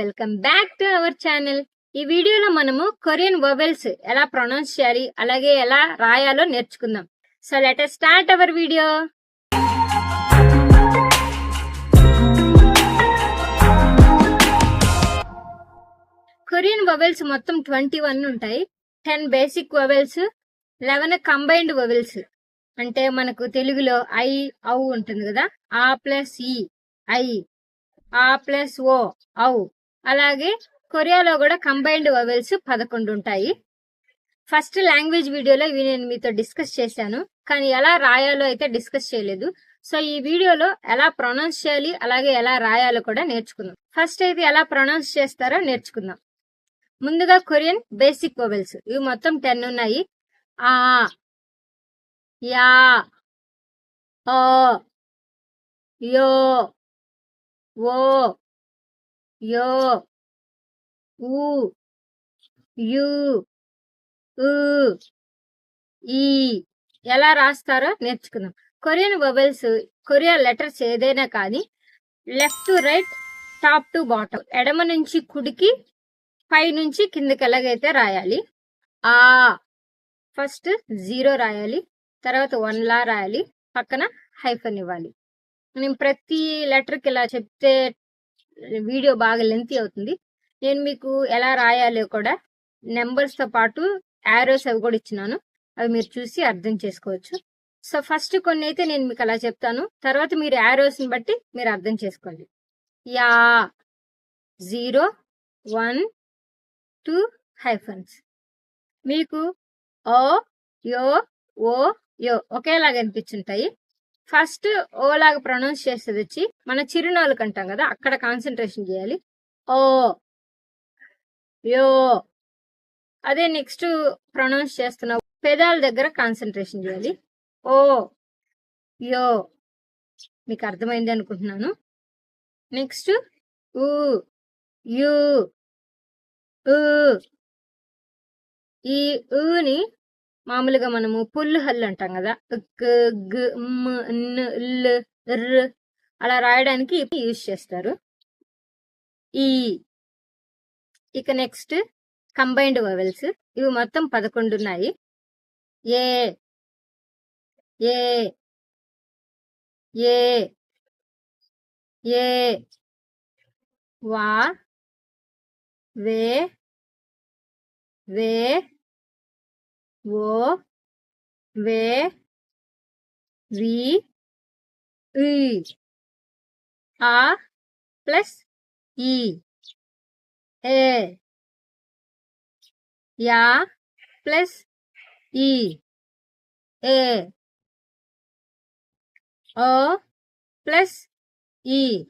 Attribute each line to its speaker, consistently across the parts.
Speaker 1: Welcome back to our channel. ఈ వీడియోలో మనము కొరియన్ వొవెల్స్ ఎలా ప్రొనౌన్స్ చేయాలి అలాగే ఎలా రాయాలో నేర్చుకుందాం. So let start our video. Korean vowels మొత్తం ట్వంటీ వన్ ఉంటాయి. Ten basic vowels eleven combined vowels. అంటే మనకు తెలుగులో ఐ ఔ ఉంటుంది కదా. ఆ ప్లస్ ఈ ఐ ఆ ప్లస్ ఓ ఔ. అలాగే కొరియాలో కూడా కంబైన్డ్ వవెల్స్ పదకొండు ఉంటాయి. ఫస్ట్ లాంగ్వేజ్ వీడియోలో ఇవి నేను మీతో డిస్కస్ చేశాను. కానీ ఎలా రాయాలో అయితే డిస్కస్ చేయలేదు. సో ఈ వీడియోలో ఎలా ప్రొనౌన్స్ చేయాలి అలాగే ఎలా రాయాలో కూడా నేర్చుకుందాం. ఫస్ట్ అయితే ఎలా ప్రొనౌన్స్ చేస్తారో నేర్చుకుందాం. ముందుగా కొరియన్ బేసిక్ వవెల్స్. ఇవి మొత్తం టెన్ ఉన్నాయి. ఆ యా ఓ యో ఓ యో ఊ యు ఉ ఈ. ఎలా రాస్తారో నేర్చుకుందాం. కొరియన్ వొబెల్స్ కొరియా లెటర్స్ ఏదైనా కానీ left to right top to bottom. ఎడమ నుంచి కుడికి పై నుంచి కిందకి ఎలాగైతే రాయాలి ఆ ఫస్ట్ జీరో రాయాలి తర్వాత వన్ లా రాయాలి పక్కన హైఫన్ ఇవ్వాలి. నేను ప్రతి లెటర్కి ఇలా చెప్తే వీడియో బాగా లెంతీ అవుతుంది. నేను మీకు ఎలా రాయాలో కూడా నెంబర్స్తో పాటు యారోస్ అవి కూడా ఇచ్చినాను. అవి మీరు చూసి అర్థం చేసుకోవచ్చు. సో ఫస్ట్ కొన్ని అయితే నేను మీకు అలా చెప్తాను. తర్వాత మీరు యారోస్ని బట్టి మీరు అర్థం చేసుకోండి. యా జీరో వన్ టూ హైఫన్స్ మీకు ఓ యో ఓ యో ఒకేలాగా అనిపించుంటాయి. ఫస్ట్ ఓ లాగా ప్రొనౌన్స్ చేసేది వచ్చి మన చిరునాలుగు అంటాం కదా అక్కడ కాన్సన్ట్రేషన్ చేయాలి. ఓ యో అదే నెక్స్ట్ ప్రొనౌన్స్ చేస్తున్న పెదాల దగ్గర కాన్సన్ట్రేషన్ చేయాలి. ఓ యో మీకు అర్థమైంది అనుకుంటున్నాను. నెక్స్ట్ ఊ యు ఊ ఈ ఊని మామూలుగా మనము పుల్లు హల్లు అంటాం కదా? గ్ న్ ల్ ర్ అలా రాయడానికి యూజ్ చేస్తారు. ఈ ఇక నెక్స్ట్ కంబైన్డ్ వవెల్స్. ఇవి మొత్తం పదకొండు ఉన్నాయి. ఏ ఏ ఏ ఏ వా వే వే o we, ri u a plus e ya plus e a o plus e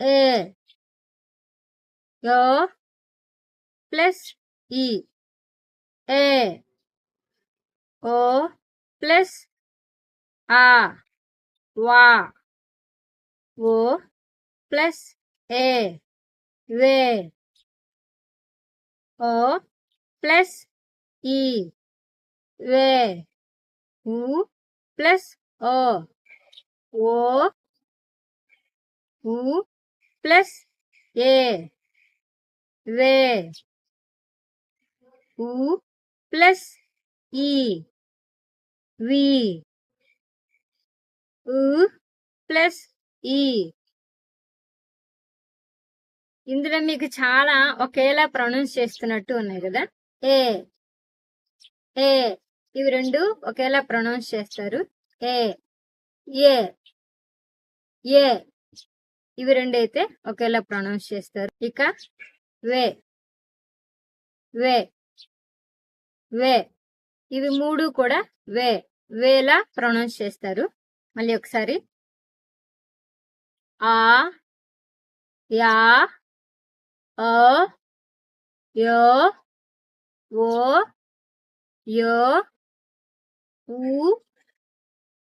Speaker 1: a yo plus e a o plus a wa. O plus a way o plus e way u plus o. O u plus a way u plus ఈ వి ఉ plus ఈ. ఇందులో మీకు చాలా ఒకేలా pronounce చేస్తున్నట్టు ఉన్నాయి కదా? ఏ ఏ ఇవి రెండు ఒకేలా ప్రొనౌన్స్ చేస్తారు. ఏ ఏ ఏ ఇవి రెండు అయితే ఒకేలా ప్రొనౌన్స్ చేస్తారు. ఇక వే వే వే ఇవి మూడు కూడా వే వేలా ప్రొనౌన్స్ చేస్తారు. మళ్ళీ ఒకసారి. ఆ యా అ యో ఓ యో ఊ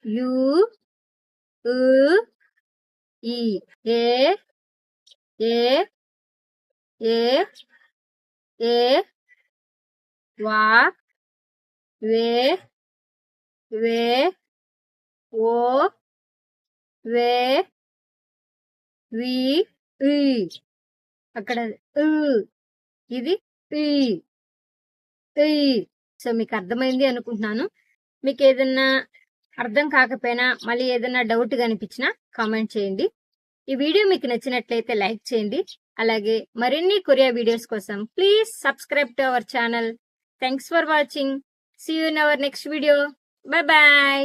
Speaker 1: యు ఉ ఈ ఏ ఏ ఏ ఏ వా వే వే ఓ వే వి ఈ అక్కడ ఉ ఇది ఈ ఈ సో మీకు అర్థమైంది అనుకుంటున్నాను. మీకు ఏదన్నా అర్థం కాకపోయినా మళ్ళీ ఏదైనా డౌట్ కనిపించినా కామెంట్ చేయండి. ఈ వీడియో మీకు నచ్చినట్లయితే లైక్ చేయండి. అలాగే మరిన్ని కొరియా వీడియోస్ కోసం please subscribe to our channel. Thanks for watching. See you in our next video bye bye